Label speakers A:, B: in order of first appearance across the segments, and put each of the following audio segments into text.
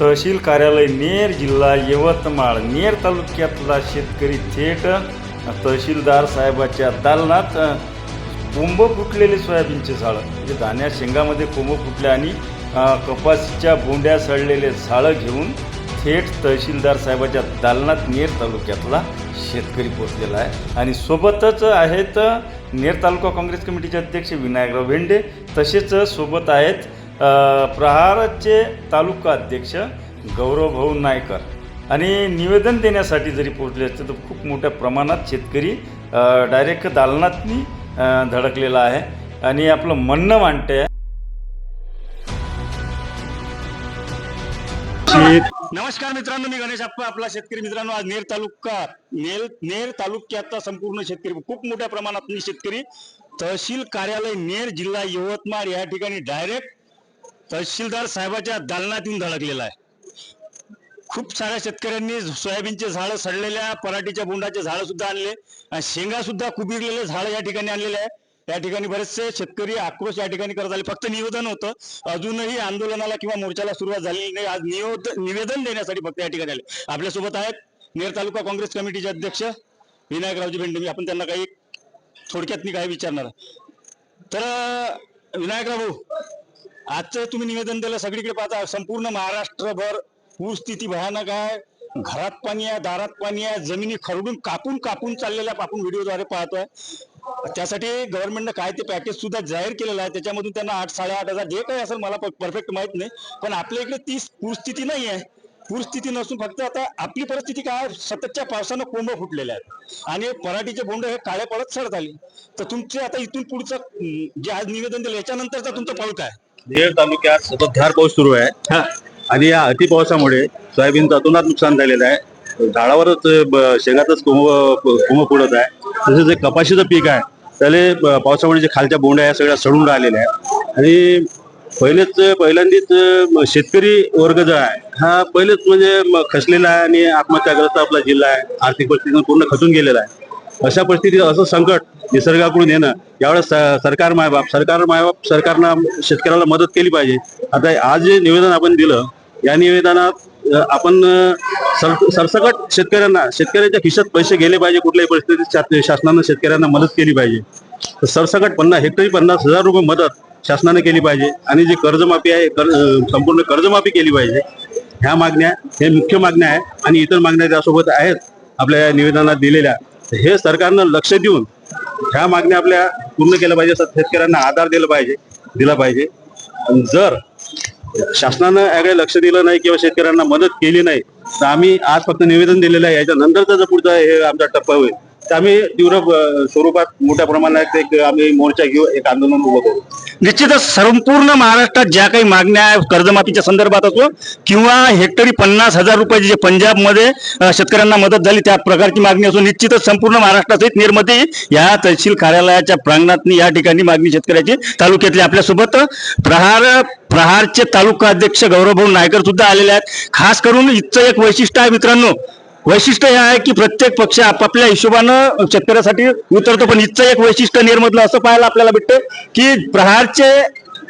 A: तहसील कार्यालय नेर जिल्हा यवतमाळ. नेर तालुक्यातला शेतकरी थेट तहसीलदार साहेबाच्या दालनात कोंब फुटलेले सोयाबीनचे झाडं. म्हणजे धान्या शेंगामध्ये कोंब फुटले आणि कपाशीच्या बोंड्या सडलेले झाडं घेऊन थेट तहसीलदार साहेबाच्या दालनात नेर तालुक्यातला शेतकरी पोचलेला आहे. आणि सोबतच आहेत नेर तालुका काँग्रेस कमिटीचे अध्यक्ष विनायकराव भेंडे तसेच सोबत आहेत प्रहारचे तालुका अध्यक्ष गौरव भाऊ नायकर. आणि निवेदन देण्यासाठी जरी पोहोचले असते तर खूप मोठ्या प्रमाणात शेतकरी डायरेक्ट दालनातनी धडकलेला आहे. आणि आपलं म्हणणं मांडते नमस्कार मित्रांनो मी गणेश आप्पा आपला शेतकरी मित्रांनो आज नेर तालुका नेर नेर तालुक्यातला संपूर्ण शेतकरी खूप मोठ्या प्रमाणात शेतकरी तहसील कार्यालय नेर जिल्हा यवतमाळ या ठिकाणी डायरेक्ट तहसीलदार साहेबाच्या दालनात येऊन धडकलेला आहे. खूप साऱ्या शेतकऱ्यांनी सोयाबीनचे झाडं सडलेल्या पराठीच्या बोंडाचे झाडं सुद्धा आणले आणि शेंगा सुद्धा कुबिरलेले झाडं या ठिकाणी आणलेले आहे. या ठिकाणी बरेचसे शेतकरी आक्रोश या ठिकाणी करत आले. फक्त निवेदन होतं. अजूनही आंदोलनाला किंवा मोर्चाला सुरुवात झालेली नाही. आज निवेद निवेदन देण्यासाठी फक्त या ठिकाणी आले. आपल्यासोबत आहेत नेर तालुका काँग्रेस कमिटीचे अध्यक्ष विनायकरावजी भेंडमी आपण त्यांना काही थोडक्यात मी काय विचारणार? तर विनायकराव आजचं तुम्ही निवेदन दिलं. सगळीकडे पाहता संपूर्ण महाराष्ट्रभर पूरस्थिती भयानक आहे. घरात पाणी आहे दारात पाणी आहे जमिनी खरडून कापून कापून चाललेल्या आपण व्हिडिओद्वारे पाहतोय. त्यासाठी गव्हर्नमेंटनं काय ते पॅकेज सुद्धा जाहीर केलेलं आहे. त्याच्यामधून त्यांना आठ साडेआठ हजार जे काही असेल मला परफेक्ट माहीत नाही. पण आपल्या इकडे ती पूरस्थिती नाही आहे. पूरस्थिती नसून फक्त आता आपली परिस्थिती काय? सततच्या पावसानं कोंब फुटलेले आहेत. आणि पराठीचे बोंड हे काळे पडत सडत आले तर तुमचे आता इथून पुढचं जे आज निवेदन दिलं याच्यानंतरचा तुमचा पाऊल काय?
B: तालुक्यात सततधार पाऊस सुरू आहे. आणि या अतिपावसामुळे सोयाबीनचं अतोनात नुकसान झालेलं आहे. झाडावरच ब- शेंगातच कुंभ कुंभ फुडत आहे. तसेच जे कपाशीचं पीक आहे त्याला पावसामुळे जे खालच्या बोंड्या आहे सगळ्या सडून राहिलेल्या आहे आणि पहिलेच पहिल्यांदाच शेतकरी वर्ग जो आहे हा पहिलेच म्हणजे म- खचलेला आहे आणि आत्महत्याग्रस्त आपला जिल्हा आहे. आर्थिक परिस्थितीतून पूर्ण खचून गेलेला आहे. अशा परिस्थितीत असं संकट निसर्गाकडून येणं यावेळेस सरकार मायबाप सरकार मायबाप सरकारनं शेतकऱ्याला मदत केली पाहिजे. आता आज जे निवेदन आपण दिलं या निवेदनात आपण सर- सरसकट शेतकऱ्यांना शेतकऱ्याच्या खिशात पैसे गेले पाहिजे कुठल्याही परिस्थितीत शासनानं शेतकऱ्यांना मदत केली पाहिजे. तर सरसकट पन्नास हेक्टरी पन्नास हजार रुपये मदत शासनाने केली पाहिजे. आणि जी कर्जमाफी आहे कर संपूर्ण कर्जमाफी केली पाहिजे. ह्या मागण्या हे मुख्य मागण्या आहे आणि इतर मागण्या त्यासोबत आहेत आपल्या या निवेदनात दिलेल्या. तर हे सरकारनं लक्ष देऊन ह्या मागण्या आपल्या पूर्ण केल्या पाहिजे. शेतकऱ्यांना आधार दिला पाहिजे दिला पाहिजे. जर शासनानं याकडे लक्ष दिलं नाही किंवा शेतकऱ्यांना मदत केली नाही तर आम्ही आज फक्त निवेदन दिलेलं आहे. याच्यानंतरचा जर पुढचा हे आमचा टप्पा होईल. तर आम्ही तीव्र स्वरूपात मोठ्या प्रमाणात एक आम्ही मोर्चा घेऊ एक आंदोलन उभं करू.
A: निश्चितच संपूर्ण महाराष्ट्रात ज्या काही मागण्या आहे कर्जमाफीच्या संदर्भात असो किंवा हेक्टरी पन्नास हजार रुपयाची जे पंजाबमध्ये शेतकऱ्यांना मदत झाली त्या प्रकारची मागणी असो निश्चितच संपूर्ण महाराष्ट्रासहित निर्मती या तहसील कार्यालयाच्या प्रांगणात या ठिकाणी मागणी शेतकऱ्याची तालुक्यातली. आपल्यासोबत प्रहार प्रहारचे तालुका अध्यक्ष गौरवभाऊ नायकर सुद्धा आलेले आहेत. खास करून इथचं एक वैशिष्ट्य आहे मित्रांनो वैशिष्ट्य हे आहे की प्रत्येक पक्ष आपापल्या हिशोबानं शेतकऱ्यासाठी उतरतो पण इथचं एक वैशिष्ट्य निर्मधलं असं पाहायला आपल्याला भेटतं की प्रहारचे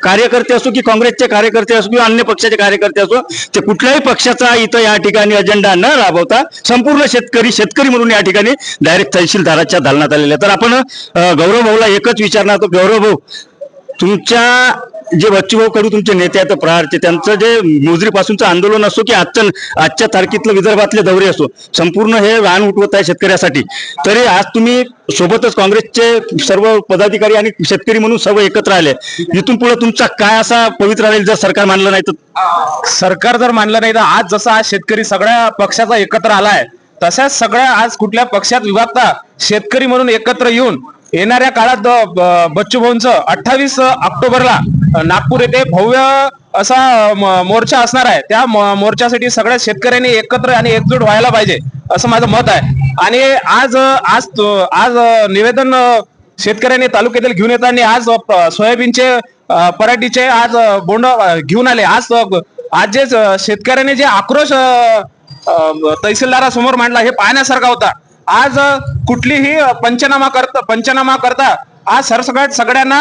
A: कार्यकर्ते असो की काँग्रेसचे कार्यकर्ते असो किंवा अन्य पक्षाचे कार्यकर्ते असो ते कुठल्याही पक्षाचा इथं या ठिकाणी अजेंडा न राबवता संपूर्ण शेतकरी शेतकरी म्हणून या ठिकाणी डायरेक्ट तहसीलदाराच्या दालनात आलेल्या तर आपण गौरव भाऊला एकच विचारणार तो गौरव भाऊ तुमच्या जे बच्चूभाऊ कडू तुमचे नेते आहेत प्रहारचे त्यांचं जे मोजरीपासूनचं आंदोलन असो की आजच्या आजच्या तारखेतलं विदर्भातले दौरे असो संपूर्ण हे रान उठवत आहे शेतकऱ्यासाठी. तरी आज तुम्ही सोबतच काँग्रेसचे सर्व पदाधिकारी आणि शेतकरी म्हणून सर्व एकत्र आले. इथून पुढे तुमचा काय असा पवित्र राहील जर सरकार मानलं नाही तर?
C: सरकार जर मानलं नाही तर आज जसा आज शेतकरी सगळ्या पक्षाचा एकत्र आलाय तशाच सगळ्या आज कुठल्या पक्षात विभागता शेतकरी म्हणून एकत्र येऊन येणाऱ्या काळात बच्चू भाऊंचं अठ्ठावीस ऑक्टोबरला नागपूर येथे भव्य असा मोर्चा असणार आहे. त्या मोर्चासाठी सगळ्या शेतकऱ्यांनी एकत्र आणि एकजूट व्हायला पाहिजे असं माझं मत आहे. आणि आज आज आज निवेदन शेतकऱ्यांनी तालुक्यातील घेऊन येताना आज सोयाबीनचे पराठीचे आज बोंड घेऊन आले. आज आज जे शेतकऱ्यांनी जे आक्रोश तहसीलदारासमोर मांडला हे पाहण्यासारखा होता. आज कुठलीही पंचनामा करता पंचनामा करता आज सरसकट सगळ्यांना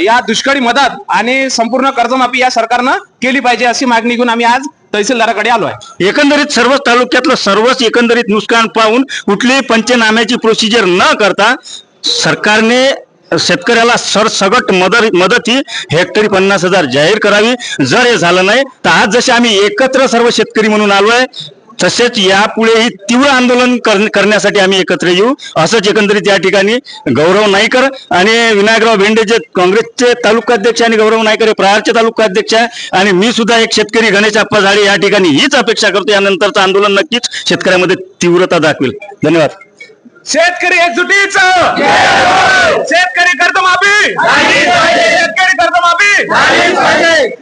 C: या दुष्काळी मदत आणि संपूर्ण कर्जमाफी या सरकारनं केली पाहिजे अशी मागणी घेऊन आम्ही आज तहसीलदाराकडे आलो आहे
A: एकंदरीत सर्वच तालुक्यातलं सर्वच एकंदरीत नुकसान पाहून कुठलीही पंचनाम्याची प्रोसिजर न करता सरकारने शेतकऱ्याला सरसगट मदत मदत ही हेक्टरी पन्नास हजार जाहीर करावी. जर हे झालं नाही तर आज जसे आम्ही एकत्र सर्व शेतकरी म्हणून आलोय तसेच यापुढेही तीव्र आंदोलन कर- करण्यासाठी आम्ही एकत्र येऊ. असंच एकंदरीत या ठिकाणी गौरव नाईकर आणि विनायकराव भेंडे जे काँग्रेसचे तालुकाध्यक्ष आणि गौरव नाईकर हे प्रहारचे तालुकाध्यक्ष आहे आणि मी सुद्धा एक शेतकरी गणेश अप्पा झाडे या ठिकाणी हीच अपेक्षा करतो. यानंतरचं आंदोलन नक्कीच शेतकऱ्यामध्ये तीव्रता दाखवेल. धन्यवाद.
C: शेतकरी एकजुटीच! शेतकरी कर्जमाफी! शेतकरी कर्जमाफी!